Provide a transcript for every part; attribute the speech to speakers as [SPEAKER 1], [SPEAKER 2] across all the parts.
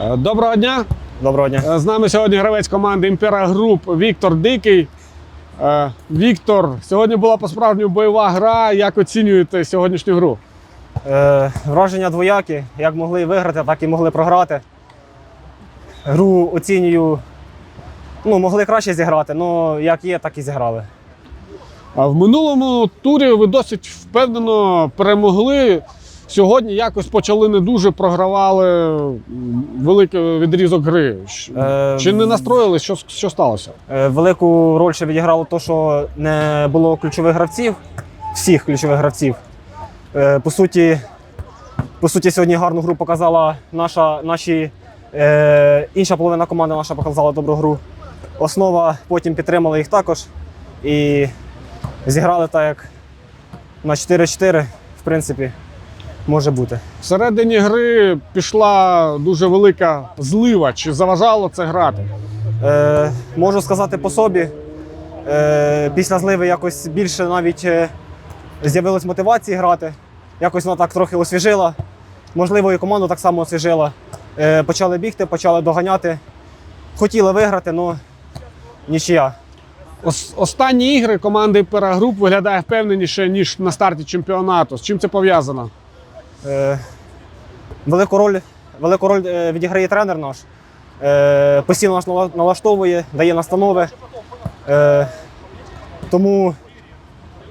[SPEAKER 1] Е, Доброго дня!
[SPEAKER 2] Доброго дня.
[SPEAKER 1] Е, З нами сьогодні гравець команди Імпера Груп Віктор Дикий. Е, Віктор, сьогодні була по-справжньому бойова гра. Як оцінюєте сьогоднішню гру?
[SPEAKER 2] Е, враження двоякі. Як могли виграти, так і могли програти. Гру оцінюю. Ну, могли краще зіграти, але як є, так і зіграли.
[SPEAKER 1] А в минулому турі ви досить впевнено перемогли. Сьогодні якось почали не дуже програвали великий відрізок гри.
[SPEAKER 2] Е,
[SPEAKER 1] Чи не настроїлись? Що, що сталося?
[SPEAKER 2] Е, велику роль ще відіграло те, що не було ключових гравців, всіх ключових гравців. Е, по, суті, по суті, сьогодні гарну гру показала наша, наші, е, інша половина команди наша показала добру гру. Основа потім підтримала їх також. І зіграли так, як на 4-4, в принципі, може бути.
[SPEAKER 1] Всередині гри пішла дуже велика злива. Чи заважало це грати?
[SPEAKER 2] Е, можу сказати по собі. Е, після зливи якось більше навіть е, з'явилось мотивації грати. Якось вона так трохи освіжила. Можливо, і команду так само освіжила. Е, почали бігти, почали доганяти. Хотіли виграти, але нічия.
[SPEAKER 1] Ос- останні ігри команди Імпера Груп виглядає впевненіше, ніж на старті чемпіонату. З чим це пов'язано?
[SPEAKER 2] Е, велику роль, велику роль е, відіграє тренер наш. Е, постійно нас налаштовує, дає настанови. Тому,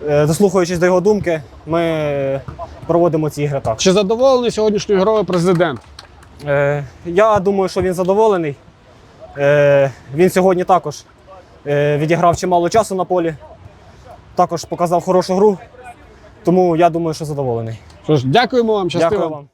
[SPEAKER 2] дослухаючись до його думки, ми проводимо ці ігри так.
[SPEAKER 1] Чи задоволений сьогоднішньою грою президент?
[SPEAKER 2] Я думаю, що він задоволений. Він сьогодні також відіграв чимало часу на полі, також показав хорошу гру. Тому я думаю, що задоволений.
[SPEAKER 1] Що ж, дякуємо вам, щастиво.
[SPEAKER 2] Вам.